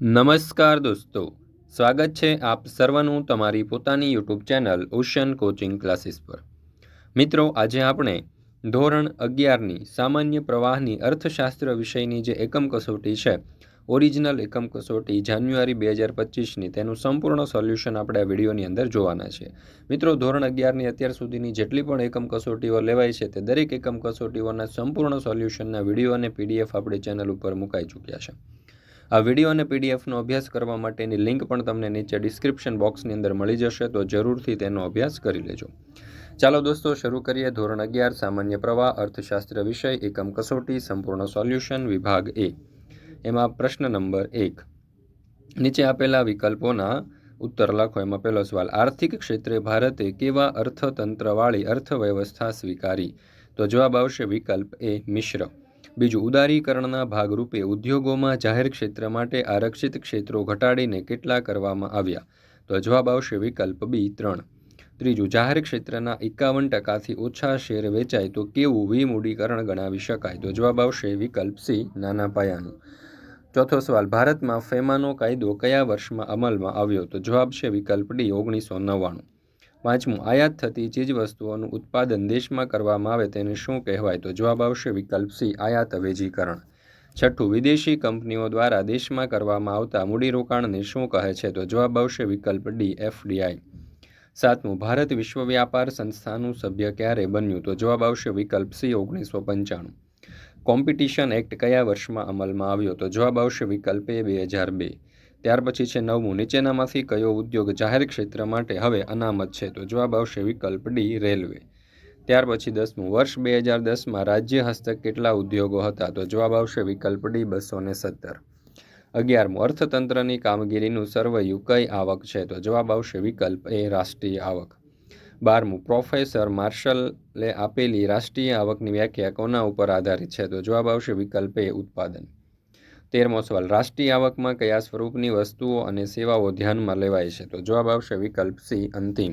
નમસ્કાર દોસ્તો. સ્વાગત છે આપ સર્વનું તમારી પોતાની YouTube channel Ocean coaching classes પર. મિત્રો, આજે આપણે ધોરણ અગિયારની સામાન્ય પ્રવાહની અર્થશાસ્ત્ર વિષયની જે એકમ કસોટી છે, ઓરિજિનલ એકમ કસોટી જાન્યુઆરી બે હજાર પચીસની, તેનું સંપૂર્ણ સોલ્યુશન આપણે આ વિડીયોની અંદર જોવાના છે. મિત્રો, ધોરણ અગિયારની અત્યાર સુધીની જેટલી પણ એકમ કસોટીઓ લેવાય છે, તે દરેક એકમ કસોટીઓના સંપૂર્ણ સોલ્યુશનના વીડિયો અને પીડીએફ આપણે ચેનલ ઉપર મુકાઈ ચૂક્યા છે. આ વીડિયો અને પીડીએફનો અભ્યાસ કરવા માટેની લિંક પણ તમને નીચે ડિસ્ક્રિપ્શન બોક્સની અંદર મળી જશે, તો જરૂરથી તેનો અભ્યાસ કરી લેજો. ચાલો દોસ્તો, શરૂ કરીએ ધોરણ અગિયાર, સામાન્ય પ્રવાહ, અર્થશાસ્ત્ર વિષય, એકમ કસોટી, સંપૂર્ણ સોલ્યુશન વિભાગ એ એમાં પ્રશ્ન નંબર એક. નીચે આપેલા વિકલ્પોના ઉત્તર લખો. એમાં પહેલો સવાલ, આર્થિક ક્ષેત્રે ભારતે કેવા અર્થતંત્રવાળી અર્થવ્યવસ્થા સ્વીકારી? તો જવાબ આવશે વિકલ્પ એ મિશ્ર. બીજું ઉદારીકરણના ભાગરૂપે ઉદ્યોગોમાં જાહેર ક્ષેત્ર માટે આરક્ષિત ક્ષેત્રો ઘટાડીને કેટલા કરવામાં આવ્યા? તો જવાબ આવશે વિકલ્પ બી ત્રણ. ત્રીજું, જાહેર ક્ષેત્રના એકાવન ટકાથી ઓછા શેર વેચાય તો કેવું વિમૂડીકરણ ગણાવી શકાય? તો જવાબ આવશે વિકલ્પ સી, નાના પાયાનું. ચોથો સવાલ, ભારતમાં ફેમાનો કાયદો કયા વર્ષમાં અમલમાં આવ્યો? તો જવાબ છે વિકલ્પ ડી, ઓગણીસો નવ્વાણું. પાંચમું આયાત થતી ચીજવસ્તુઓનું ઉત્પાદન દેશમાં કરવામાં આવે તેને શું કહેવાય? તો જવાબ આવશે વિકલ્પ સી, આયાત અવેજીકરણ. છઠ્ઠું, વિદેશી કંપનીઓ દ્વારા દેશમાં કરવામાં આવતા મૂડીરોકાણને શું કહે છે? તો જવાબ આવશે વિકલ્પ ડી એફડીઆઈ સાતમું, ભારત વિશ્વ વ્યાપાર સંસ્થાનું સભ્ય ક્યારે બન્યું? તો જવાબ આવશે વિકલ્પ સી, ઓગણીસો પંચાણું. કોમ્પિટિશન એક્ટ કયા વર્ષમાં અમલમાં આવ્યો? તો જવાબ આવશે વિકલ્પ એ, બે હજાર બે. ત્યાર પછી છે નવમું. નીચેનામાંથી કયો ઉદ્યોગ જાહેર ક્ષેત્ર માટે હવે અનામત છે? તો જવાબ આવશે વિકલ્પ ડી, રેલવે. ત્યાર પછી દસમું. વર્ષ બે હજાર દસમાં રાજ્ય હસ્તક કેટલા ઉદ્યોગો હતા? તો જવાબ આવશે વિકલ્પ ડી, બસો ને સત્તર. અગિયારમું. અર્થતંત્રની કામગીરીનું સર્વયુ કઈ આવક છે? તો જવાબ આવશે વિકલ્પ એ, રાષ્ટ્રીય આવક. બારમું. પ્રોફેસર માર્શલે આપેલી રાષ્ટ્રીય આવકની વ્યાખ્યા કોના ઉપર આધારિત છે? તો જવાબ આવશે વિકલ્પ એ, ઉત્પાદન. તેરમો સવાલ રાષ્ટ્રીય આવકમાં કયા સ્વરૂપની વસ્તુઓ અને સેવાઓ ધ્યાનમાં લેવાય છે? તો જવાબ આવશે વિકલ્પ સી, અંતિમ.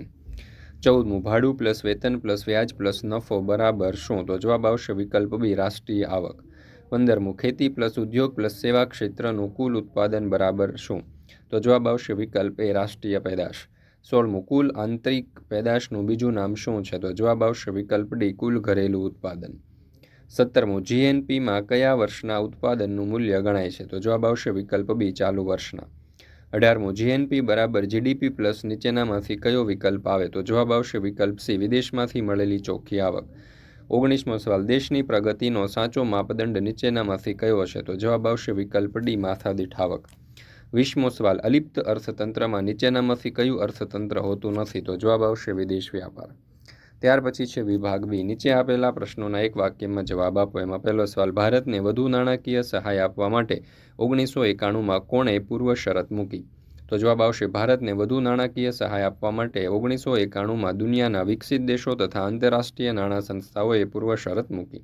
ચૌદમું, ભાડું પ્લસ વેતન પ્લસ વ્યાજ પ્લસ નફો બરાબર શું? તો જવાબ આવશે વિકલ્પ બી, રાષ્ટ્રીય આવક. પંદરમું, ખેતી પ્લસ ઉદ્યોગ પ્લસ સેવા ક્ષેત્રનું કુલ ઉત્પાદન બરાબર શું? તો જવાબ આવશે વિકલ્પ એ, રાષ્ટ્રીય પેદાશ. સોળમું, કુલ આંતરિક પેદાશનું બીજું નામ શું છે? તો જવાબ આવશે વિકલ્પ ડી, કુલ ઘરેલું ઉત્પાદન. સત્તરમું જીએનપીમાં કયા વર્ષના ઉત્પાદનનું મૂલ્ય ગણાય છે? તો જવાબ આવશે વિકલ્પ બી, ચાલુ વર્ષના. અઢારમું જીએનપી બરાબર જીડીપી પ્લસ નીચેનામાંથી કયો વિકલ્પ આવે? તો જવાબ આવશે વિકલ્પ સી, વિદેશમાંથી મળેલી ચોખ્ખી આવક. ઓગણીસમો સવાલ, દેશની પ્રગતિનો સાચો માપદંડ નીચેનામાંથી કયો હશે? તો જવાબ આવશે વિકલ્પ ડી, માથાદીઠ આવક. વીસમો સવાલ, અલિપ્ત અર્થતંત્રમાં નીચેનામાંથી કયું અર્થતંત્ર હોતું નથી? તો જવાબ આવશે વિદેશ વ્યાપાર. ત્યાર પછી છે વિભાગ બી. નીચે આપેલા પ્રશ્નોના એક વાક્યમાં જવાબ આપો. એમાં પહેલો સવાલ, ભારતને વધુ નાણાકીય સહાય આપવા માટે ઓગણીસો એકાણુંમાં કોણે પૂર્વ શરત મૂકી? તો જવાબ આવશે, ભારતને વધુ નાણાકીય સહાય આપવા માટે ઓગણીસો એકાણુંમાં દુનિયાના વિકસિત દેશો તથા આંતરરાષ્ટ્રીય નાણાં સંસ્થાઓએ પૂર્વ શરત મૂકી.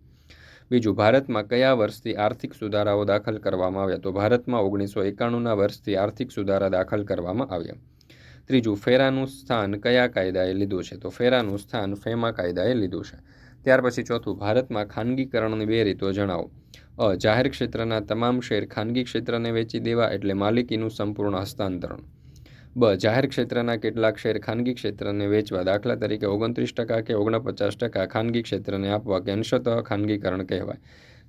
બીજું, ભારતમાં કયા વર્ષથી આર્થિક સુધારાઓ દાખલ કરવામાં આવ્યા? તો ભારતમાં ઓગણીસો એકાણુંના વર્ષથી આર્થિક સુધારા દાખલ કરવામાં આવ્યા. ત્રીજું, ફેરાનું સ્થાન કયા કાયદાએ લીધું છે? તો ફેરાનું સ્થાન ફેમા કાયદાએ લીધું છે. ત્યાર પછી ચોથું, ભારતમાં ખાનગીકરણની બે રીતો જણાવો. અ, જાહેર ક્ષેત્રના તમામ શેર ખાનગી ક્ષેત્રને વેચી દેવા એટલે માલિકીનું સંપૂર્ણ હસ્તાંતરણ. બ, જાહેર ક્ષેત્રના કેટલાક શેર ખાનગી ક્ષેત્રને વેચવા દાખલા તરીકે ઓગણત્રીસ ટકા કે ઓગણપચાસ ટકા ખાનગી ક્ષેત્રને આપવા કે અંશતઃ ખાનગીકરણ કહેવાય.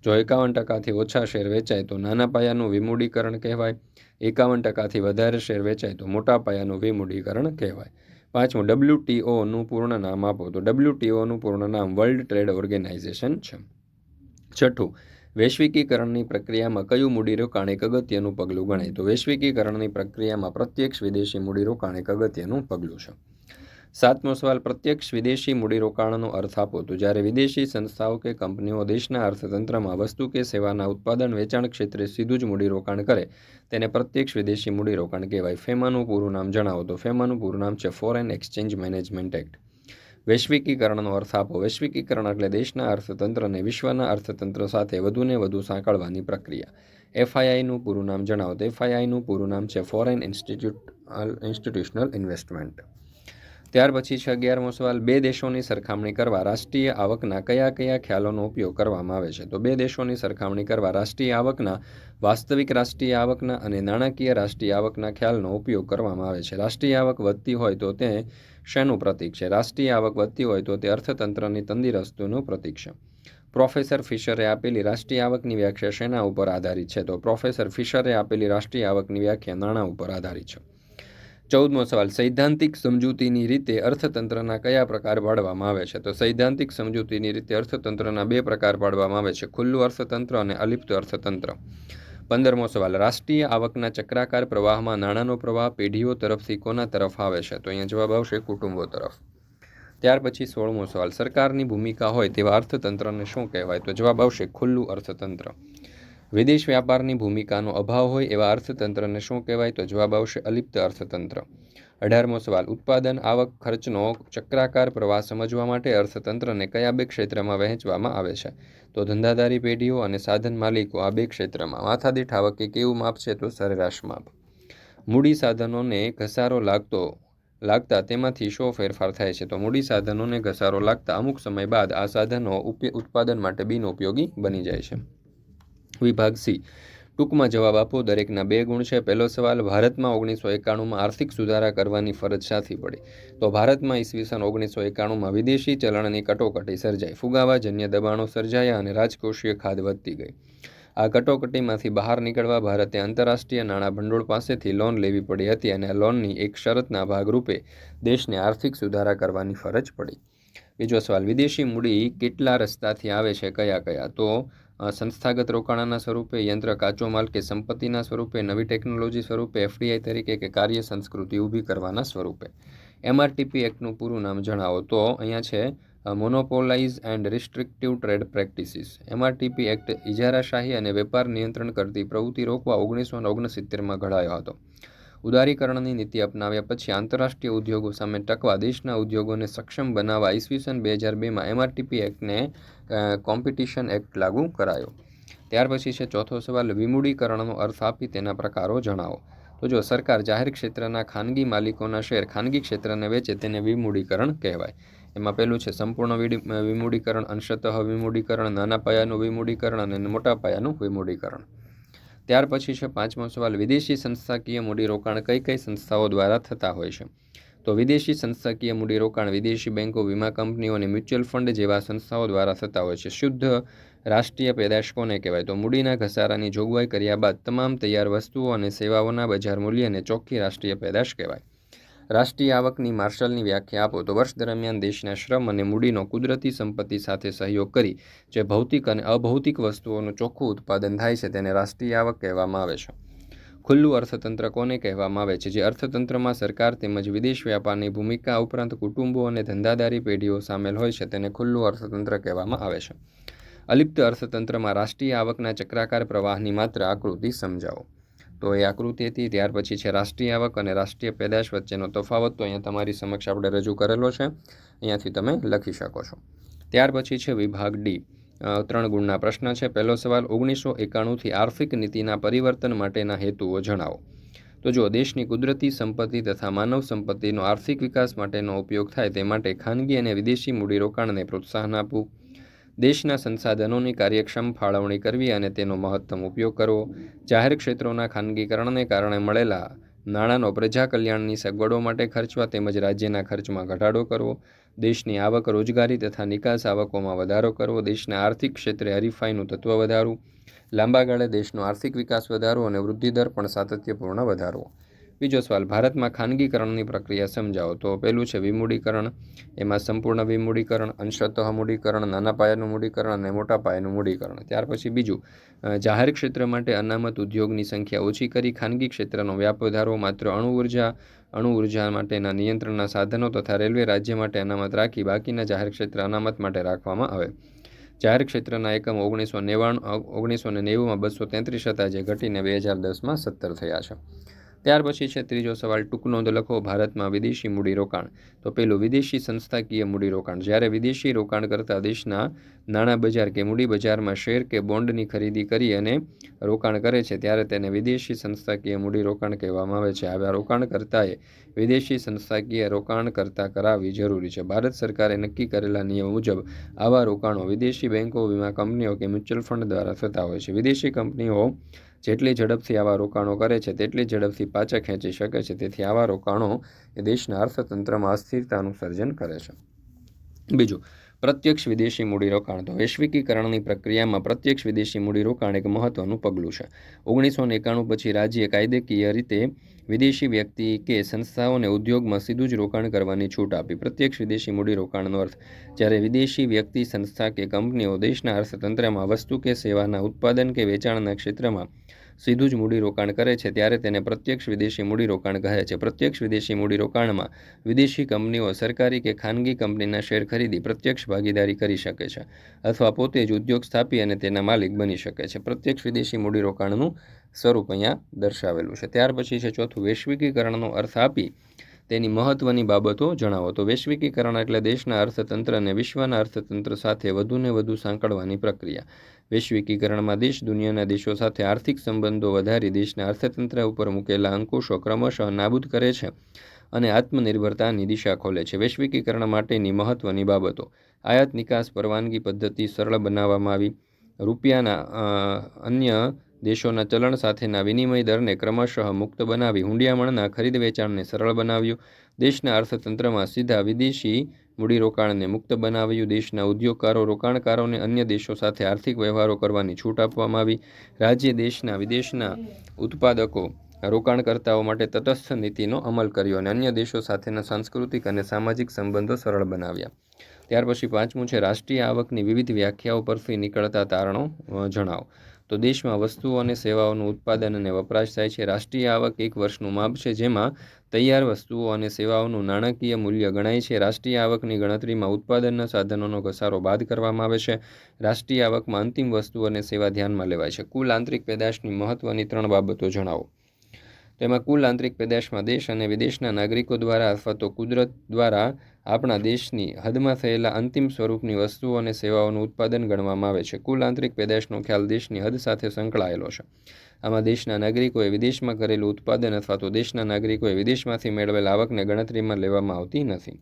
જો એકાવન ટકાથી ઓછા શેર વેચાય તો નાના પાયાનું વિમૂડીકરણ કહેવાય. એકાવન ટકાથી વધારે શેર વેચાય તો મોટા પાયાનું વિમૂડીકરણ કહેવાય. પાંચમું ડબલ્યુટીઓનું પૂર્ણ નામ આપો તો ડબલ્યુટીઓનું પૂર્ણ નામ વર્લ્ડ ટ્રેડ ઓર્ગેનાઇઝેશન છે. છઠ્ઠું, વૈશ્વિકીકરણની પ્રક્રિયામાં કયું મૂડીરોકાણ એક અગત્યનું પગલું ગણાય? તો વૈશ્વિકીકરણની પ્રક્રિયામાં પ્રત્યક્ષ વિદેશી મૂડીરોકાણ એક અગત્યનું પગલું છે. સાતમો સવાલ, પ્રત્યક્ષ વિદેશી મૂડીરોકાણનો અર્થ આપો. તો જ્યારે વિદેશી સંસ્થાઓ કે કંપનીઓ દેશના અર્થતંત્રમાં વસ્તુ કે સેવાના ઉત્પાદન વેચાણ ક્ષેત્રે સીધું જ મૂડીરોકાણ કરે, તેને પ્રત્યક્ષ વિદેશી મૂડીરોકાણ કહેવાય. ફેમાનું પૂરું નામ જણાવો. તો ફેમાનું પૂરું નામ છે ફોરેન એક્સચેન્જ મેનેજમેન્ટ એક્ટ વૈશ્વિકીકરણનો અર્થ આપો. વૈશ્વિકીકરણ એટલે દેશના અર્થતંત્રને વિશ્વના અર્થતંત્ર સાથે વધુને વધુ સાંકળવાની પ્રક્રિયા. એફઆઈઆઈનું પૂરું નામ જણાવો. તો એફઆઈઆઈનું પૂરું નામ છે ફોરેન ઇન્સ્ટિટ્યૂટ ઇન્સ્ટિટ્યુશનલ ઇન્વેસ્ટમેન્ટ ત્યાર પછી છે અગિયારમો સવાલ, બે દેશોની સરખામણી કરવા રાષ્ટ્રીય આવકના કયા કયા ખ્યાલોનો ઉપયોગ કરવામાં આવે છે? તો બે દેશોની સરખામણી કરવા રાષ્ટ્રીય આવકના, વાસ્તવિક રાષ્ટ્રીય આવકના અને નાણાકીય રાષ્ટ્રીય આવકના ખ્યાલનો ઉપયોગ કરવામાં આવે છે. રાષ્ટ્રીય આવક વધતી હોય તો તે શેનું પ્રતીક છે? રાષ્ટ્રીય આવક વધતી હોય તો તે અર્થતંત્રની તંદુરસ્તીનું પ્રતીક છે. પ્રોફેસર ફિશરે આપેલી રાષ્ટ્રીય આવકની વ્યાખ્યા શેના ઉપર આધારિત છે? તો પ્રોફેસર ફિશરે આપેલી રાષ્ટ્રીય આવકની વ્યાખ્યા નાણાં ઉપર આધારિત છે. ચૌદમો સવાલ, સૈદ્ધાંતિક સમજૂતીની રીતે અર્થતંત્રના કયા પ્રકાર પાડવામાં આવે છે? તો સૈદ્ધાંતિક સમજૂતીની રીતે અર્થતંત્રના બે પ્રકાર પાડવામાં આવે છે, ખુલ્લું અર્થતંત્ર અને અલિપ્ત અર્થતંત્ર. પંદરમો સવાલ, રાષ્ટ્રીય આવકના ચક્રાકાર પ્રવાહમાં નાણાંનો પ્રવાહ પેઢીઓ તરફથી કોના તરફ આવે છે? તો અહીંયા જવાબ આવશે કુટુંબો તરફ. ત્યાર પછી સોળમો સવાલ, સરકારની ભૂમિકા હોય તેવા અર્થતંત્રને શું કહેવાય? તો જવાબ આવશે ખુલ્લું અર્થતંત્ર. વિદેશ વ્યાપારની ભૂમિકાનો અભાવ હોય એવા અર્થતંત્રને શું કહેવાય? તો જવાબ આવશે અલિપ્ત અર્થતંત્ર. અઢારમો સવાલ, ઉત્પાદન, આવક, ખર્ચનો ચક્રાકાર પ્રવાહ સમજવા માટે અર્થતંત્રને કયા બે ક્ષેત્રમાં વહેંચવામાં આવે છે? તો ધંધાધારી પેઢીઓ અને સાધન માલિકો આ બે ક્ષેત્રમાં. માથાદીઠ આવક એ કેવું માપ છે? તો સરેરાશ માપ. મૂડી સાધનોને ઘસારો લાગતો, લાગતા તેમાંથી શો ફેરફાર થાય છે? તો મૂડી સાધનોને ઘસારો લાગતા અમુક સમય બાદ આ સાધનો ઉત્પાદન માટે બિનઉપયોગી બની જાય છે. વિભાગ સી. ટૂંકમાં જવાબ આપો, દરેકના બે ગુણ છે. પહેલો સવાલ, ભારતમાં ઓગણીસો એકાણુંમાં આર્થિક સુધારા કરવાની ફરજ સાથી પડી? તો ભારતમાં ઈસવીસન ઓગણીસો એકાણુંમાં વિદેશી ચલણની કટોકટી સર્જાઈ. ફુગાવાજન્ય દબાણો સર્જાયા અને રાજકોષીય ખાદ વધતી ગઈ. આ કટોકટીમાંથી બહાર નીકળવા ભારતે આંતરરાષ્ટ્રીય નાણાં ભંડોળ પાસેથી લોન લેવી પડી હતી અને લોનની એક શરતના ભાગરૂપે દેશને આર્થિક સુધારા કરવાની ફરજ પડી. બીજો સવાલ, વિદેશી મૂડી કેટલા રસ્તાથી આવે છે? કયા કયા? તો સંસ્થાગત રોકાણના સ્વરૂપે યંત્ર કાચો માલ કે સંપત્તિના સ્વરૂપે, નવી ટેકનોલોજી સ્વરૂપે, એફડીઆઈ તરીકે કે કાર્ય સંસ્કૃતિ ઊભી કરવાના સ્વરૂપે. એમઆરટીપી એક્ટનું પૂરું નામ જણાવો તો અહીંયા છે monopolize and restrictive trade practices MRTP act ઇજારાશાહી અને વેપાર નિયંત્રણ કરતી પ્રવૃત્તિ રોકવા ઓગણીસો ઓગણસિત્તેરમાં ઘડાયો હતો. ઉદારીકરણની નીતિ અપનાવ્યા પછી આંતરરાષ્ટ્રીય ઉદ્યોગો સામે ટકવા દેશના ઉદ્યોગોને સક્ષમ બનાવવા ઈસવીસન બે હજાર બેમાં એમઆરટીપી એક્ટને કોમ્પિટિશન એક્ટ લાગુ કરાયો. ત્યાર પછી છે ચોથો સવાલ, વિમૂડીકરણનો અર્થ આપી તેના પ્રકારો જણાવો. તો જો સરકાર જાહેર ક્ષેત્રના ખાનગી માલિકોના શેર ખાનગી ક્ષેત્રને વેચે તેને વિમૂડીકરણ કહેવાય. એમાં પહેલું છે સંપૂર્ણ વિમૂડીકરણ, અંશતઃ વિમૂડીકરણ, નાના પાયાનું વિમૂડીકરણ અને મોટા પાયાનું વિમૂડીકરણ. ત્યાર પછી છે પાંચમો સવાલ, વિદેશી સંસ્થાકીય મૂડીરોકાણ કઈ કઈ સંસ્થાઓ દ્વારા થતા હોય છે? તો વિદેશી સંસ્થાકીય મૂડીરોકાણ વિદેશી બેન્કો વીમા કંપનીઓ અને મ્યુચ્યુઅલ ફંડ જેવા સંસ્થાઓ દ્વારા થતા હોય છે. શુદ્ધ રાષ્ટ્રીય પેદાશ કોને કહેવાય? તો મૂડીના ઘસારાની જોગવાઈ કર્યા બાદ તમામ તૈયાર વસ્તુઓ અને સેવાઓના બજાર મૂલ્યને ચોખ્ખી રાષ્ટ્રીય પેદાશ કહેવાય. રાષ્ટ્રીય આવકની માર્શલની વ્યાખ્યા આપો તો વર્ષ દરમિયાન દેશના શ્રમ અને મૂડીનો કુદરતી સંપત્તિ સાથે સહયોગ કરી, જે ભૌતિક અને અભૌતિક વસ્તુઓનું ચોખ્ખું ઉત્પાદન થાય છે તેને રાષ્ટ્રીય આવક કહેવામાં આવે છે. ખુલ્લું અર્થતંત્ર કોને કહેવામાં આવે છે? જે અર્થતંત્રમાં સરકાર તેમજ વિદેશ વ્યાપારની ભૂમિકા ઉપરાંત કુટુંબો અને ધંધાદારી પેઢીઓ સામેલ હોય છે તેને ખુલ્લું અર્થતંત્ર કહેવામાં આવે છે. અલિપ્ત અર્થતંત્રમાં રાષ્ટ્રીય આવકના ચક્રાકાર પ્રવાહની માત્ર આકૃતિ સમજાવો. તો એ આકૃતિ હતી, ત્યાર પછી છે રાષ્ટ્રીય આવક અને રાષ્ટ્રીય પેદાશ વચ્ચેનો તફાવત. તો અહીંયા તમારી સમક્ષ આપણે રજૂ કરેલો છે. અહીંયાથી તમે લખી શકો છો. ત્યાર પછી છે વિભાગ ડી. ત્રણ ગુણના પ્રશ્ન છે. પહેલો સવાલ, ઓગણીસો એકાણુંથી આર્થિક નીતિના પરિવર્તન માટેના હેતુઓ જણાવો. તો જો દેશની કુદરતી સંપત્તિ તથા માનવ સંપત્તિનો આર્થિક વિકાસ માટેનો ઉપયોગ થાય તે માટે ખાનગી અને વિદેશી મૂડીરોકાણને પ્રોત્સાહન આપવું. દેશના સંસાધનોની કાર્યક્ષમ ફાળવણી કરવી અને તેનો મહત્તમ ઉપયોગ કરવો, જાહેર ક્ષેત્રોના ખાનગીકરણને કારણે મળેલા નાણાંનો પ્રજા કલ્યાણની સગવડો માટે ખર્ચવા તેમજ રાજ્યના ખર્ચમાં ઘટાડો કરવો, દેશની આવક રોજગારી તથા નિકાસ આવકોમાં વધારો કરવો, દેશના આર્થિક ક્ષેત્રે હરીફાઈનું તત્વ વધારવું, લાંબા ગાળે દેશનો આર્થિક વિકાસ વધારવો અને વૃદ્ધિદર પણ સાતત્યપૂર્ણ વધારવો. બીજો સવાલ, ભારતમાં ખાનગીકરણની પ્રક્રિયા સમજાવો. તો પહેલું છે વિમૂડીકરણ, એમાં સંપૂર્ણ વિમૂડીકરણ, અંશતઃ મૂડીકરણ, નાના પાયાનું મૂડીકરણ અને મોટા પાયાનું મૂડીકરણ. ત્યાર પછી બીજું જાહેર ક્ષેત્ર માટે અનામત ઉદ્યોગની સંખ્યા ઓછી કરી ખાનગી ક્ષેત્રનો વ્યાપ વધારવો માત્ર અણુ ઊર્જા અણુ ઊર્જા માટેના નિયંત્રણના સાધનો તથા રેલવે રાજ્ય માટે અનામત રાખી બાકીના જાહેર ક્ષેત્ર અનામત માટે રાખવામાં આવે. જાહેર ક્ષેત્રના એકમ ઓગણીસો નેવાણું ઓગણીસો ને નેવુંમાં બસો તેત્રીસ હતા, જે ઘટીને બે હજાર દસમાં સત્તર થયા છે. ત્યાર પછી છે ત્રીજો સવાલ ટૂંક નોંધ લખો, ભારતમાં વિદેશી મૂડીરોકાણ તો પેલું વિદેશી સંસ્થાકીય મૂડીરોકાણ જ્યારે વિદેશી રોકાણ કરતા દેશના નાણાં બજાર કે મૂડી બજારમાં શેર કે બોન્ડની ખરીદી કરી અને રોકાણ કરે છે, ત્યારે તેને વિદેશી સંસ્થાકીય મૂડીરોકાણ કહેવામાં આવે છે. આવા રોકાણકર્તાએ વિદેશી સંસ્થાકીય રોકાણકર્તા કરાવવી જરૂરી છે. ભારત સરકારે નક્કી કરેલા નિયમ મુજબ આવા રોકાણો વિદેશી બેન્કો વીમા કંપનીઓ કે મ્યુચ્યુઅલ ફંડ દ્વારા થતા હોય છે. વિદેશી કંપનીઓ જેટલી ઝડપથી આવા રોકાણો કરે છે, તેટલી ઝડપથી પાછા ખેંચી શકે છે. તેથી આવા રોકાણો એ દેશના અર્થતંત્રમાં અસ્થિરતાનું સર્જન કરે છે. બીજું પ્રત્યક્ષ વિદેશી મૂડીરોકાણ તો વૈશ્વિકીકરણની પ્રક્રિયામાં પ્રત્યક્ષ વિદેશી મૂડીરોકાણ એક મહત્વનું પગલું છે. ઓગણીસો એકાણું પછી રાજ્ય કાયદેકીય રીતે વિદેશી વ્યક્તિ કે સંસ્થાઓને ઉદ્યોગમાં સીધું જ રોકાણ કરવાની છૂટ આપી. પ્રત્યક્ષ વિદેશી મૂડીરોકાણનો અર્થ, જ્યારે વિદેશી વ્યક્તિ, સંસ્થા કે કંપનીઓ દેશના અર્થતંત્રમાં વસ્તુ કે સેવાના ઉત્પાદન કે વેચાણના ક્ષેત્રમાં સીધું જ મૂડીરોકાણ કરે છે ત્યારે તેને પ્રત્યક્ષ વિદેશી મૂડીરોકાણ કહે છે. પ્રત્યક્ષ વિદેશી મૂડીરોકાણમાં વિદેશી કંપનીઓ સરકારી કે ખાનગી કંપનીના શેર ખરીદી પ્રત્યક્ષ ભાગીદારી કરી શકે છે અથવા પોતે જ ઉદ્યોગ સ્થાપી અને તેના માલિક બની શકે છે. પ્રત્યક્ષ વિદેશી મૂડીરોકાણનું સ્વરૂપ અહીંયા દર્શાવેલું છે. ત્યાર પછી છે ચોથું, વૈશ્વિકીકરણનો અર્થ આપી તેની મહત્ત્વની બાબતો જણાવો. તો વૈશ્વિકીકરણ એટલે દેશના અર્થતંત્રને વિશ્વના અર્થતંત્ર સાથે વધુને વધુ સાંકળવાની પ્રક્રિયા. વૈશ્વિકીકરણમાં દેશ દુનિયાના દેશો સાથે આર્થિક સંબંધો વધારી દેશના અર્થતંત્ર ઉપર મૂકેલા અંકુશો ક્રમશઃ નાબૂદ કરે છે અને આત્મનિર્ભરતાની દિશા ખોલે છે. વૈશ્વિકીકરણ માટેની મહત્ત્વની બાબતો. આયાત નિકાસ પરવાનગી પદ્ધતિ સરળ બનાવવામાં આવી. રૂપિયાના અન્ય દેશોના ચલણ સાથેના વિનિમય દરને ક્રમશઃ મુક્ત બનાવી. હુંડિયામણના ખરીદ વેચાણને સરળ બનાવ્યું. દેશના અર્થતંત્રમાં સીધા વિદેશી મૂડીરોકાણને મુક્ત બનાવ્યું. દેશના ઉદ્યોગકારો, રોકાણકારોને અન્ય દેશો સાથે આર્થિક વ્યવહારો કરવાની છૂટ આપવામાં આવી. રાજ્ય દેશના વિદેશના ઉત્પાદકો રોકાણકર્તાઓ માટે તટસ્થ નીતિનો અમલ કર્યો અને અન્ય દેશો સાથેના સાંસ્કૃતિક અને સામાજિક સંબંધો સરળ બનાવ્યા. ત્યાર પછી પાંચમું છે રાષ્ટ્રીય આવકની વિવિધ વ્યાખ્યાઓ પરથી નીકળતા તારણો જણાવો. તો દેશમાં વસ્તુઓ અને સેવાઓનું ઉત્પાદન અને વપરાશ થાય છે. રાષ્ટ્રીય આવક એક વર્ષનું માપ છે જેમાં તૈયાર વસ્તુઓ અને સેવાઓનું નાણાકીય મૂલ્ય ગણાય છે. રાષ્ટ્રીય આવકની ગણતરીમાં ઉત્પાદનના સાધનોનો ઘસારો બાદ કરવામાં આવે છે. રાષ્ટ્રીય આવકમાં અંતિમ વસ્તુ અને સેવા ધ્યાનમાં લેવાય છે. કુલ આંતરિક પેદાશની મહત્ત્વની ત્રણ બાબતો જણાવો. તેમાં કુલ આંતરિક પેદાશમાં દેશ અને વિદેશના નાગરિકો દ્વારા અથવા તો કુદરત દ્વારા આપણા દેશની હદમાં થયેલા અંતિમ સ્વરૂપની વસ્તુઓ અને સેવાઓનું ઉત્પાદન ગણવામાં આવે છે. કુલ આંતરિક પેદાશનો ખ્યાલ દેશની હદ સાથે સંકળાયેલો છે. આમાં દેશના નાગરિકોએ વિદેશમાં કરેલું ઉત્પાદન અથવા તો દેશના નાગરિકોએ વિદેશમાંથી મેળવેલ આવકને ગણતરીમાં લેવામાં આવતી નથી.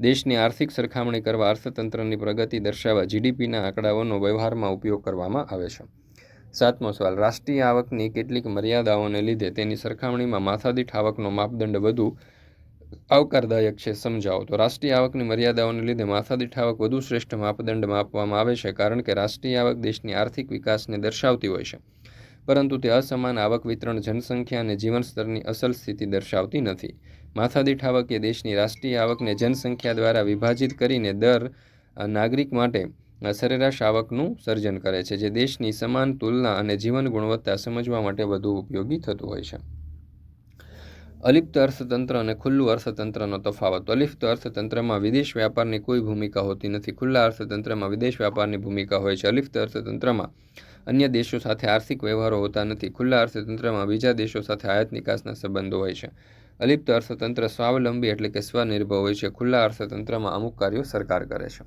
દેશની આર્થિક સરખામણી કરવા અર્થતંત્રની પ્રગતિ દર્શાવવા જીડીપીના આંકડાઓનો વ્યવહારમાં ઉપયોગ કરવામાં આવે છે. સાતમો સવાલ, રાષ્ટ્રીય આવકની કેટલીક મર્યાદાઓને લીધે તેની સરખામણીમાં માથાદીઠ આવકનો માપદંડ વધુ આવકારદાયક છે સમજાવો. તો રાષ્ટ્રીય આવકની મર્યાદાઓને લીધે માથાદીઠ આવક વધુ શ્રેષ્ઠ માપદંડ આપવામાં આવે છે કારણ કે રાષ્ટ્રીય આવક દેશની આર્થિક વિકાસને દર્શાવતી હોય છે. પરંતુ તે અસમાન આવક વિતરણ જનસંખ્યા અને જીવન સ્તરની અસલ સ્થિતિ દર્શાવતી નથી. માથાદીઠ આવક એ દેશની રાષ્ટ્રીય આવકને જનસંખ્યા દ્વારા વિભાજિત કરીને દર નાગરિક માટે સરેરાશ આવકનું સર્જન કરે છે, જે દેશની સમાન તુલના અને જીવન ગુણવત્તા સમજવા માટે વધુ ઉપયોગી થતું હોય છે. અલિપ્ત અર્થતંત્ર અને ખુલ્લું અર્થતંત્રનો તફાવત. અલિપ્ત અર્થતંત્રમાં વિદેશ વ્યાપારની કોઈ ભૂમિકા હોતી નથી. ખુલ્લા અર્થતંત્રમાં વિદેશ વ્યાપારની ભૂમિકા હોય છે. અલિપ્ત અર્થતંત્રમાં અન્ય દેશો સાથે આર્થિક વ્યવહારો હોતા નથી. ખુલ્લા અર્થતંત્રમાં બીજા દેશો સાથે આયાત નિકાસના સંબંધો હોય છે. અલિપ્ત અર્થતંત્ર સ્વાવલંબી એટલે કે સ્વનિર્ભર હોય છે. ખુલ્લા અર્થતંત્રમાં અમુક કાર્યો સરકાર કરે છે.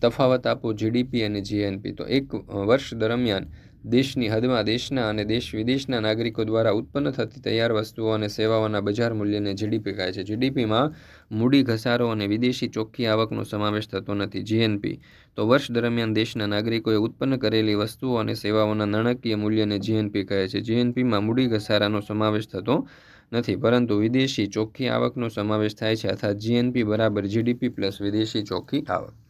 તફાવત આપો જીડીપી અને જીએનપી તો એક વર્ષ દરમિયાન દેશની હદમાં દેશના અને દેશ વિદેશના નાગરિકો દ્વારા ઉત્પન્ન થતી તૈયાર વસ્તુઓ અને સેવાઓના બજાર મૂલ્યને જીડીપી કહે છે. જીડીપીમાં મૂડી ઘસારો અને વિદેશી ચોખ્ખી આવકનો સમાવેશ થતો નથી. જીએનપી. તો વર્ષ દરમિયાન દેશના નાગરિકોએ ઉત્પન્ન કરેલી વસ્તુઓ અને સેવાઓના નાણાકીય મૂલ્યને જીએનપી કહે છે. જીએનપીમાં મૂડી ઘસારાનો સમાવેશ થતો નથી, પરંતુ વિદેશી ચોખ્ખી આવકનો સમાવેશ થાય છે, અર્થાત જીએનપી બરાબર જીડીપી પ્લસ વિદેશી ચોખ્ખી આવક.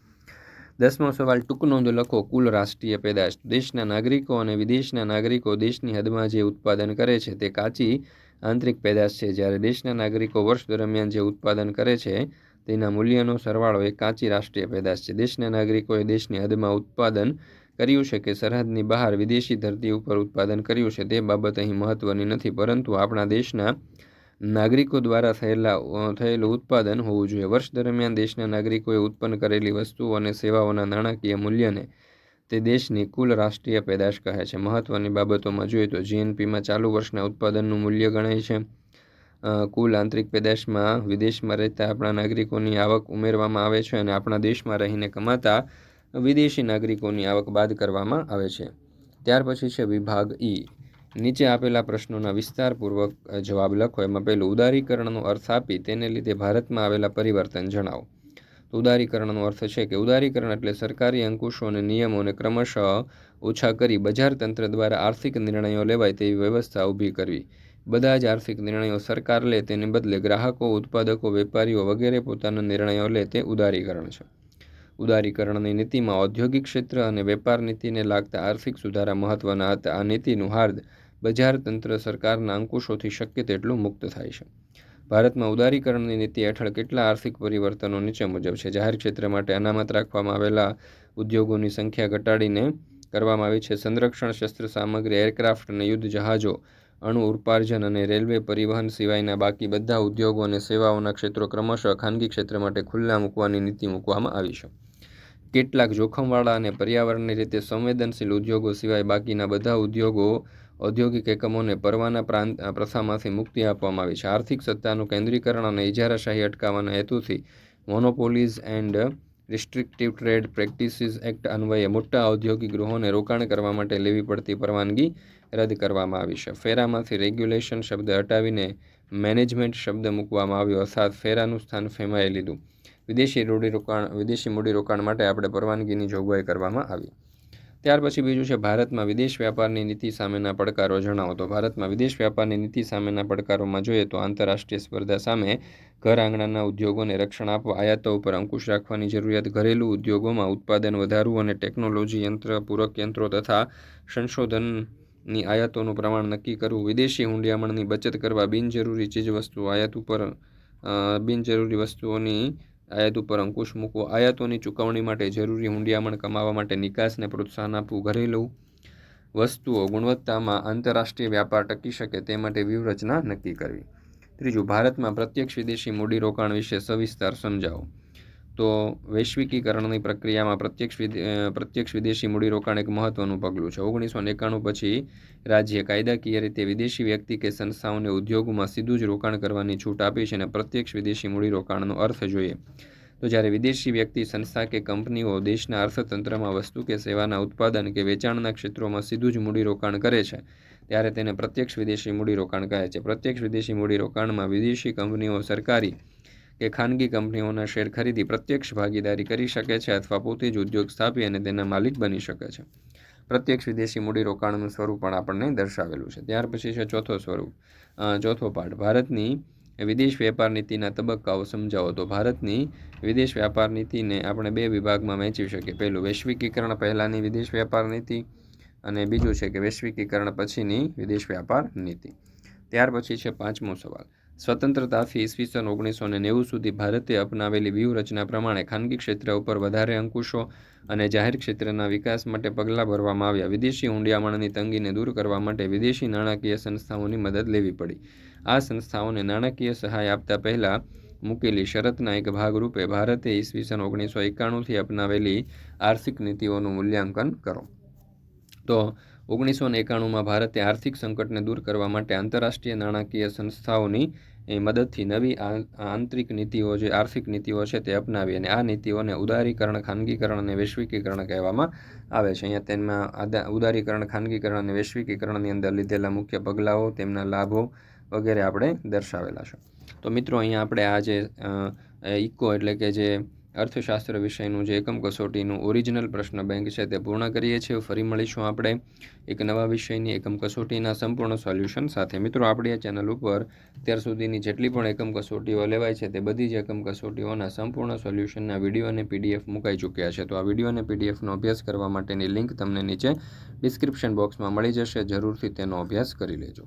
દસમો સવાલ, ટૂંક નોંધ લખો, કુલ રાષ્ટ્રીય પેદાશ દેશના નાગરિકો અને વિદેશના નાગરિકો દેશની હદમાં જે ઉત્પાદન કરે છે તે કાચી આંતરિક પેદાશ છે. જ્યારે દેશના નાગરિકો વર્ષ દરમિયાન જે ઉત્પાદન કરે છે તેના મૂલ્યનો સરવાળો એ કાચી રાષ્ટ્રીય પેદાશ છે. દેશના નાગરિકોએ દેશની હદમાં ઉત્પાદન કર્યું છે કે સરહદની બહાર વિદેશી ધરતી ઉપર ઉત્પાદન કર્યું છે તે બાબત અહીં મહત્ત્વની નથી. પરંતુ આપણા દેશના નાગરિકો દ્વારા થયેલા થયેલું ઉત્પાદન હોવું જોઈએ. વર્ષ દરમિયાન દેશના નાગરિકોએ ઉત્પન્ન કરેલી વસ્તુઓ અને સેવાઓના નાણાકીય મૂલ્યને તે દેશની કુલ રાષ્ટ્રીય પેદાશ કહે છે. મહત્ત્વની બાબતોમાં જોઈએ તો જીએનપીમાં ચાલુ વર્ષના ઉત્પાદનનું મૂલ્ય ગણાય છે. કુલ આંતરિક પેદાશમાં વિદેશમાં રહેતા આપણા નાગરિકોની આવક ઉમેરવામાં આવે છે અને આપણા દેશમાં રહીને કમાતા વિદેશી નાગરિકોની આવક બાદ કરવામાં આવે છે. ત્યાર પછી છે વિભાગ ઈ. નીચે આપેલા પ્રશ્નોના વિસ્તારપૂર્વક જવાબ લખો. એમાં પહેલું, ઉદારીકરણનો અર્થ આપી તેને લીધે ભારતમાં આવેલા પરિવર્તન જણાવો. તો ઉદારીકરણનો અર્થ છે કે ઉદારીકરણ એટલે સરકારી અંકુશો અને નિયમોને ક્રમશઃ ઓછા કરી બજાર તંત્ર દ્વારા આર્થિક નિર્ણયો લેવાય તેવી વ્યવસ્થા ઊભી કરવી. બધા જ આર્થિક નિર્ણયો સરકાર લે તેને બદલે ગ્રાહકો, ઉત્પાદકો, વેપારીઓ વગેરે પોતાના નિર્ણયો લે તે ઉદારીકરણ છે. ઉદારીકરણની નીતિમાં ઔદ્યોગિક ક્ષેત્ર અને વેપાર નીતિને લાગતા આર્થિક સુધારા મહત્વના હતા. આ નીતિનું હાર્દ બજાર તંત્ર સરકારના અંકુશોથી શક્ય તેટલું મુક્ત થાય છે. ભારતમાં ઉદારીકરણની નીતિ હેઠળ કેટલા આર્થિક પરિવર્તનો નીચે મુજબ છે? જાહેર ક્ષેત્ર માટે અનામત રાખવામાં આવેલા ઉદ્યોગોની સંખ્યા ઘટાડીને કરવામાં આવી છે. સંરક્ષણ શસ્ત્ર સામગ્રી, એરક્રાફ્ટ અને યુદ્ધ જહાજો, અણુ ઉત્પાર્જન અને રેલવે પરિવહન સિવાયના બાકી બધા ઉદ્યોગો અને સેવાઓના ક્ષેત્રો ક્રમશઃ ખાનગી ક્ષેત્ર માટે ખુલ્લા મૂકવાની નીતિ મૂકવામાં આવી છે. કેટલાક જોખમવાળા અને પર્યાવરણની રીતે સંવેદનશીલ ઉદ્યોગો સિવાય બાકીના બધા ઉદ્યોગો ઔદ્યોગિક એકમોને પરવાના પ્રાંત પ્રથામાંથી મુક્તિ આપવામાં આવી છે. આર્થિક સત્તાનું કેન્દ્રીકરણ અને ઇજારાશાહી અટકાવવાના હેતુથી monopolies and restrictive trade practices act અન્વયે મોટા ઔદ્યોગિક ગૃહોને રોકાણ કરવા માટે લેવી પડતી પરવાનગી રદ કરવામાં આવી છે. ફેરામાંથી રેગ્યુલેશન શબ્દ હટાવીને મેનેજમેન્ટ શબ્દ મૂકવામાં આવ્યો. અર્થાત ફેરાનું સ્થાન ફેમાઈ લીધું. વિદેશી મૂડીરોકાણ વિદેશી મૂડીરોકાણ માટે આપણે પરવાનગીની જોગવાઈ કરવામાં આવી. ત્યાર પછી બીજું છે ભારતમાં વિદેશ વ્યાપારની નીતિ સામેના પડકારો. જણાવો, તો ભારતમાં વિદેશ વ્યાપારની નીતિ સામેના પડકારોમાં જોઈએ તો આંતરરાષ્ટ્રીય સ્પર્ધા સામે ઘર આંગણાના ઉદ્યોગોને રક્ષણ આપવા, આયાતો ઉપર અંકુશ રાખવાની જરૂરિયાત, ઘરેલું ઉદ્યોગોમાં ઉત્પાદન વધારવું અને ટેકનોલોજી યંત્ર પૂરક યંત્રો તથા સંશોધનની આયાતોનું પ્રમાણ નક્કી કરવું, વિદેશી હુંડિયામણની બચત કરવા, બિનજરૂરી ચીજવસ્તુઓ, આયાત ઉપર બિનજરૂરી વસ્તુઓની આયાત ઉપર અંકુશ મૂકવો. આયાતોની ચૂકવણી માટે જરૂરી હુંડિયામણ કમાવા માટે નિકાસને પ્રોત્સાહન આપવું ઘરેલું વસ્તુઓ ગુણવત્તામાં આંતરરાષ્ટ્રીય વ્યાપાર ટકી શકે તે માટે વ્યૂહરચના નક્કી કરવી. ત્રીજું, ભારતમાં પ્રત્યક્ષ વિદેશી મૂડીરોકાણ વિશે સવિસ્તાર સમજાવો. તો વૈશ્વિકીકરણની પ્રક્રિયામાં પ્રત્યક્ષ પ્રત્યક્ષ વિદેશી મૂડીરોકાણ એક મહત્વનું પગલું છે. ઓગણીસો એકાણું પછી રાજ્ય કાયદાકીય રીતે વિદેશી વ્યક્તિ કે સંસ્થાઓને ઉદ્યોગોમાં સીધું જ રોકાણ કરવાની છૂટ આપી છે અને પ્રત્યક્ષ વિદેશી મૂડીરોકાણનો અર્થ જોઈએ. તો જ્યારે વિદેશી વ્યક્તિ, સંસ્થા કે કંપનીઓ દેશના અર્થતંત્રમાં વસ્તુ કે સેવાના ઉત્પાદન કે વેચાણના ક્ષેત્રોમાં સીધું જ મૂડીરોકાણ કરે છે, ત્યારે તેને પ્રત્યક્ષ વિદેશી મૂડીરોકાણ કહે છે. પ્રત્યક્ષ વિદેશી મૂડીરોકાણમાં વિદેશી કંપનીઓ સરકારી કે ખાનગી કંપનીઓના શેર ખરીદી પ્રત્યક્ષ ભાગીદારી કરી શકે છે અથવા પોતે જ ઉદ્યોગ સ્થાપી અને તેના માલિક બની શકે છે. પ્રત્યક્ષ વિદેશી મૂડીરોકાણનું સ્વરૂપ પણ આપણને દર્શાવેલું છે. ત્યાર પછી છે ચોથો સ્વરૂપ ચોથો પાઠ. ભારતની વિદેશ વેપાર નીતિના તબક્કાઓ સમજાવો તો ભારતની વિદેશ વ્યાપાર નીતિને આપણે બે વિભાગમાં વહેંચી શકીએ. પહેલું વૈશ્વિકીકરણ, પહેલાંની વિદેશ વ્યાપાર નીતિ અને બીજું છે કે વૈશ્વિકીકરણ પછીની વિદેશ વ્યાપાર નીતિ. ત્યાર પછી છે પાંચમો સવાલ. સ્વતંત્રતાથી ઈસવીસન ઓગણીસો નેવું સુધી ભારતે અપનાવેલી વ્યૂહરચના પ્રમાણે ખાનગી ક્ષેત્ર ઉપર વધારે અંકુશો અને જાહેર ક્ષેત્રના વિકાસ માટે પગલાં ભરવામાં આવ્યા. વિદેશી હુંડિયામણની તંગીને દૂર કરવા માટે વિદેશી નાણાકીય સંસ્થાઓની મદદ લેવી પડી. આ સંસ્થાઓને નાણાકીય સહાય આપતા પહેલાં મૂકેલી શરતના એક ભાગરૂપે ભારતે ઈસવીસન ઓગણીસો એકાણુંથી અપનાવેલી આર્થિક નીતિઓનું મૂલ્યાંકન કરો. તો ઓગણીસો ને એકાણુંમાં ભારતે આર્થિક સંકટને દૂર કરવા માટે આંતરરાષ્ટ્રીય નાણાકીય સંસ્થાઓની મદદથી નવી આંતરિક નીતિઓ જે આર્થિક નીતિઓ છે તે અપનાવી અને આ નીતિઓને ઉદારીકરણ, ખાનગીકરણ અને વૈશ્વિકીકરણ કહેવામાં આવે છે. અહીંયા તેમાં ઉદારીકરણ, ખાનગીકરણ અને વૈશ્વિકીકરણની અંદર લીધેલા મુખ્ય પગલાઓ, તેમના લાભો વગેરે આપણે દર્શાવેલા છે. તો મિત્રો, અહીંયા આપણે આ જે ઇકો એટલે કે જે અર્થશાસ્ત્ર વિષયનું જે એકમ કસોટીનું ઓરિજિનલ પ્રશ્ન બેંક છે તે પૂર્ણ કરીએ છીએ. ફરી મળીશું આપણે એક નવા વિષયની એકમ કસોટીના સંપૂર્ણ સોલ્યુશન સાથે. મિત્રો, આપણી આ ચેનલ ઉપર અત્યાર સુધીની જેટલી પણ એકમ કસોટીઓ લેવાય છે તે બધી જ એકમ કસોટીઓના સંપૂર્ણ સોલ્યુશનના વીડિયો અને પીડીએફ મુકાઈ ચૂક્યા છે. તો આ વીડિયો અને પીડીએફનો અભ્યાસ કરવા માટેની લિંક તમને નીચે ડિસ્ક્રિપ્શન બોક્સમાં મળી જશે. જરૂરથી તેનો અભ્યાસ કરી લેજો.